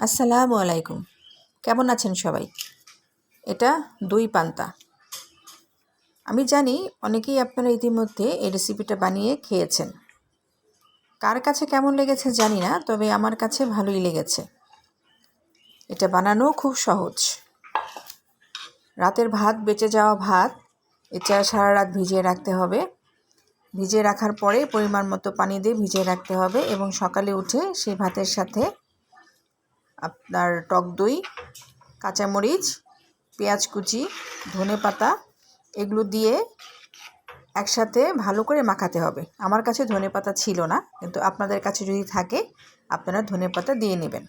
আসসালামু আলাইকুম। কেমন আছেন সবাই? এটা দই পান্তা। আমি জানি অনেকেই আপনারা ইতিমধ্যে এই রেসিপিটা বানিয়ে খেয়েছেন। কার কাছে কেমন লেগেছে জানি না, তবে আমার কাছে ভালোই লেগেছে। এটা বানানো খুব সহজ। রাতের ভাত, বেঁচে যাওয়া ভাত, এটা সারা রাত ভিজিয়ে রাখতে হবে। ভিজিয়ে রাখার পরে পরিমাণ মতো পানি দিয়ে ভিজিয়ে রাখতে হবে এবং সকালে উঠে সেই ভাতের সাথে আপনার টক দই, কাঁচামরিচ, পেঁয়াজ কুচি, ধনে পাতা, এগুলো দিয়ে একসাথে ভালো করে মাখাতে হবে। আমার কাছে ধনে পাতা ছিল না, কিন্তু আপনাদের কাছে যদি থাকে, আপনারা ধনে পাতা দিয়ে নেবেন।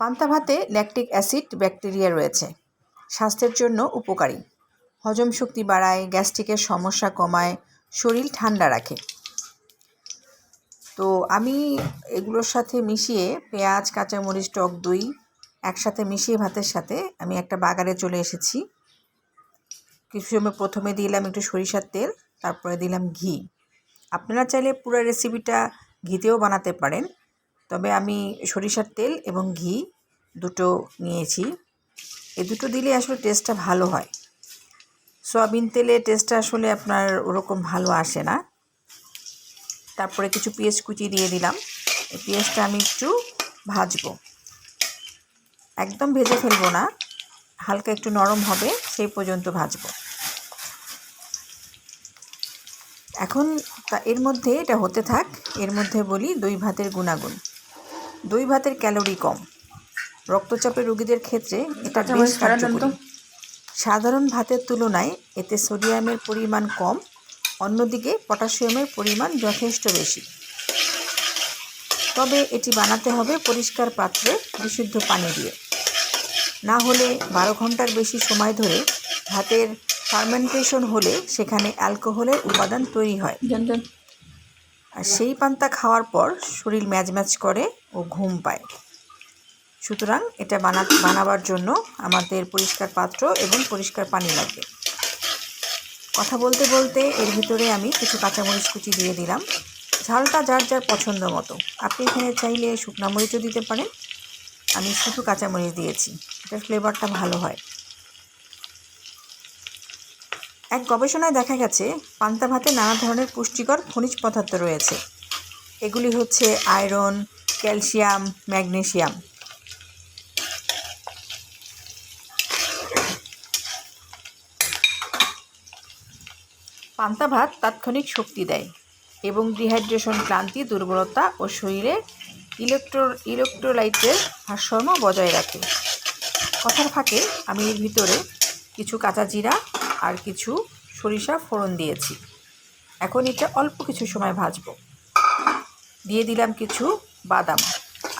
পান্তা ভাতে ল্যাকটিক অ্যাসিড ব্যাকটেরিয়া রয়েছে। স্বাস্থ্যের জন্য উপকারী। হজম শক্তি বাড়ায়, গ্যাস্ট্রিকের সমস্যা কমায়, শরীর ঠান্ডা রাখে। তো আমি এগুলোর সাথে মিশিয়ে পেঁয়াজ, কাঁচামরিচ, টক দই একসাথে মিশিয়ে ভাতের সাথে আমি একটা বাগারে চলে এসেছি। কিছু সময় প্রথমে দিলাম একটু সরিষার তেল, তারপরে দিলাম ঘি। আপনারা চাইলে পুরো রেসিপিটা ঘিতেও বানাতে পারেন, তবে আমি সরিষার তেল এবং ঘি দুটো নিয়েছি। এ দুটো দিলে আসলে টেস্টটা ভালো হয়। সয়াবিন তেলে টেস্টটা আসলে আপনার ওরকম ভালো আসে না। তারপরে কিছু পেঁয়াজ কুচি দিয়ে দিলাম। এই পেঁয়াজটা আমি একটু ভাজবো। একদম ভেজে ফেলব না হালকা একটু নরম হবে সেই পর্যন্ত ভাজবো। এখন তা এর মধ্যে এটা হতে থাক এর মধ্যে বলি দই ভাতের গুণাগুণ। দই ভাতের ক্যালোরি কম। রক্তচাপের রোগীদের ক্ষেত্রে এটা বেশ কার্যকরী। সাধারণ ভাতের তুলনায় এতে সোডিয়ামের পরিমাণ কম অন্যদিকে পটাশিয়ামের পরিমাণ যথেষ্ট বেশি। তবে এটি বানাতে হবে পরিষ্কার পাত্রে বিশুদ্ধ পানি দিয়ে। না হলে বারো ঘণ্টার বেশি সময় ধরে ভাতের ফার্মেন্টেশন হলে সেখানে অ্যালকোহলের উপাদান তৈরি হয়। আর সেই পান্তা খাওয়ার পর শরীর ম্যাজ ম্যাচ করে ও ঘুম পায়। সুতরাং এটা বানা বানাবার জন্য আমাদের পরিষ্কার পাত্র এবং পরিষ্কার পানি লাগবে কথা বলতে বলতে এর ভিতরে আমি কিছু কাঁচামরিচ কুচি দিয়ে দিলাম। ঝালটা যার যার পছন্দ মতো। আপনি এখানে চাইলে শুকনো মরিচও দিতে পারেন। আমি শুধু কাঁচামরিচ দিয়েছি। এটার ফ্লেভারটা ভালো হয়। এক গবেষণায় দেখা গেছে, পান্তা ভাতে নানা ধরনের পুষ্টিকর খনিজ পদার্থ রয়েছে। এগুলি হচ্ছে আয়রন, ক্যালসিয়াম, ম্যাগনেসিয়াম। পান্তা ভাত তাৎক্ষণিক শক্তি দেয় এবং ডিহাইড্রেশন ক্লান্তি, দুর্বলতা ও শরীরে ইলেকট্রো, ইলেকট্রোলাইটের ভারসাম্য বজায় রাখে। কথার ফাঁকে আমি এর ভিতরে কিছু কাঁচা জিরা আর কিছু সরিষা ফোড়ন দিয়েছি। এখন এটা অল্প কিছু সময় ভাজবো। দিয়ে দিলাম কিছু বাদাম।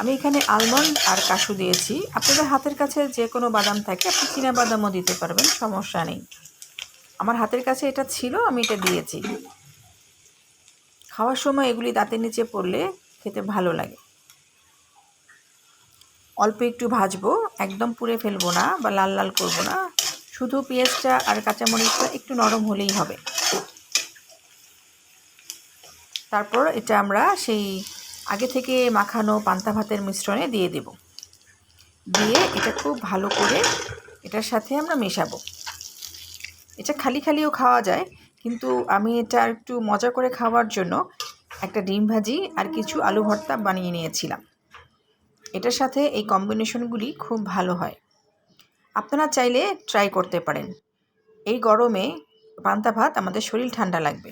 আমি এখানে আলমন্ড আর কাশু দিয়েছি। আপনাদের হাতের কাছে যে কোনো বাদাম থাকে, আপনি চীনা বাদামও দিতে পারবেন, সমস্যা নেই। আমার হাতের কাছে এটা ছিল, আমি এটা দিয়েছি। খাওয়ার সময় এগুলি দাঁতের নিচে পড়লে খেতে ভালো লাগে। অল্প একটু ভাজবো, একদম পুড়ে ফেলব না বা লাল লাল করব না, শুধু পেঁয়াজটা আর কাঁচামরিচটা একটু নরম হলেই হবে। তারপর এটা আমরা সেই আগে থেকে মাখানো পান্তা ভাতের মিশ্রণে দিয়ে দেব। দিয়ে এটা খুব ভালো করে এটার সাথে আমরা মেশাবো। এটা খালি খালিও খাওয়া যায়, কিন্তু আমি এটা একটু মজা করে খাওয়ার জন্য একটা ডিম ভাজি আর কিছু আলু ভর্তা বানিয়ে নিয়েছিলাম। এটার সাথে এই কম্বিনেশনগুলি খুব ভালো হয়। আপনারা চাইলে ট্রাই করতে পারেন। এই গরমে পান্তা ভাত আমাদের শরীর ঠান্ডা লাগবে।